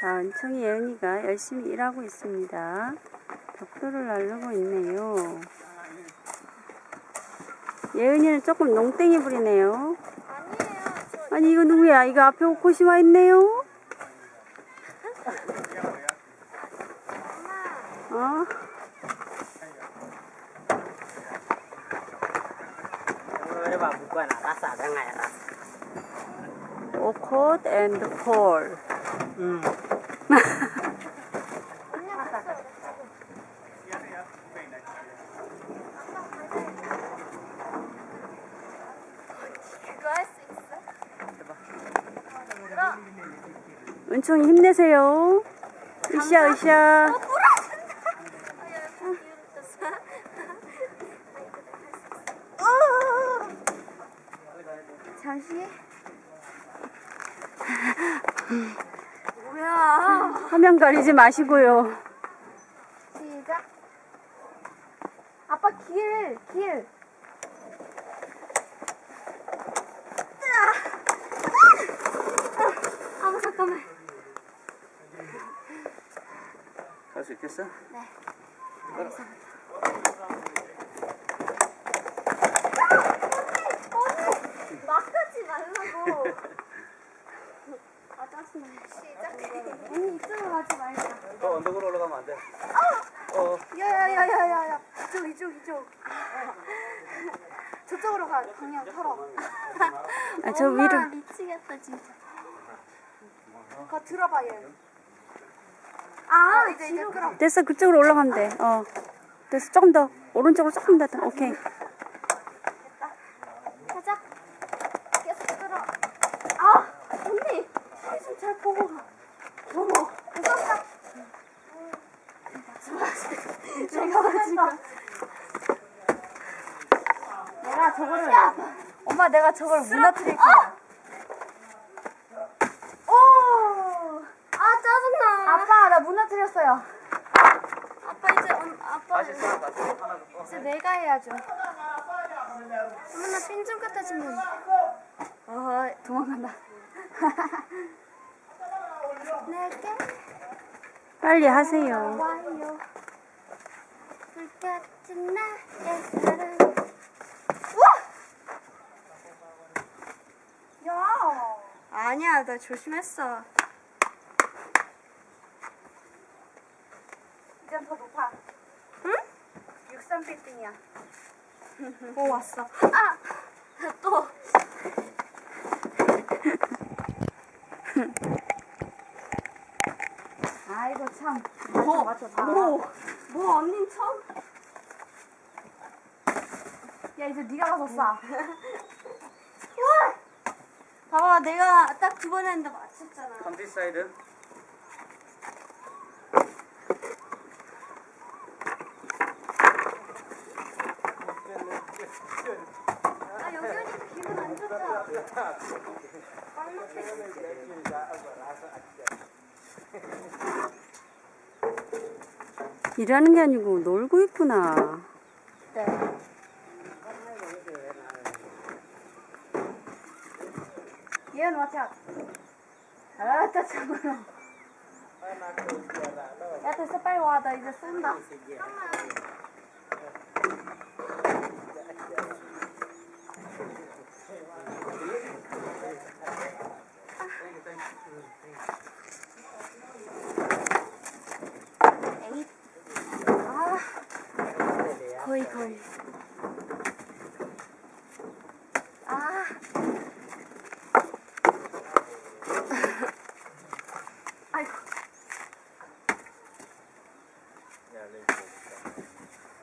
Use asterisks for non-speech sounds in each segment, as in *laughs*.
자, 은청이 예은이가 열심히 일하고 있습니다. 벽돌을 나르고 있네요. 예은이는 조금 농땡이 부리네요. 아니, 이거 누구야? 이거 앞에 오코시마 있네요? 엄마. 어? Ngày là 오콧 앤드 콜. Ừ 들어. *laughs* 은총이 힘내세요. 으쌰, 으쌰. 어. *laughs* 잠시. 화면 가리지 마시고요. 시작. 아빠 길, 길. 아, 잠깐만. 갈 수 있겠어? 네. 언니, 막 가지 말라고. *laughs* 아, 짜증나. 시작. 언니, 이쪽으로 가지 말자. 더 언덕으로 올라가면 안 돼. 어, 야야야야야야 이쪽 이쪽 이쪽 저쪽으로 가 방향 털어 *laughs* 아, 저 엄마, 위로. 미치겠다 진짜 거 들어봐 얘아 아, 이제 이제 끌어 됐어, 그쪽으로 올라가면 돼. 어. 됐어, 조금 더. 오른쪽으로 조금 더. 오케이. 됐다 가자 계속 끌어 아 언니 좀잘 보고 가. 어머 무섭다. 내가 지금 내가 저거를 엄마 내가 저걸 무너뜨릴 거야. 오! 아 짜증나. 아빠 나 무너뜨렸어요. 아빠 이제 엄, 아빠 다시 사, 다시 하나 더. 이제 내가 해야죠. 엄마 나핀좀 갖다 주면. 어 도망간다 *laughs* 내게 빨리 하세요. 와요 불같은 나의 사랑 우와! 야 아니야 나 조심했어 이젠 더 높아 응? 63 빌딩이야 오 왔어 아! 또 *laughs* 아이고 참. 뭐, 뭐, 뭐 언니 처음 야 이제 네가 가서 쏴 *laughs* 우와! 봐봐 내가 딱 두 번 했는데 맞췄잖아. this side. 아 여기 오니까 기분 안 좋다 일하는 게 아니고 놀고 있구나. 네. 얘는 out. 아따 참으로. 야 됐어 빨리 와. 나 이제 쏜다. 에잇. 아, 거의 거의. 아. 아이고.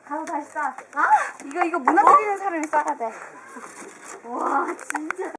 가서 다시 싸. 아! 이거, 이거 무너뜨리는 사람이 싸야 돼. 와, 진짜.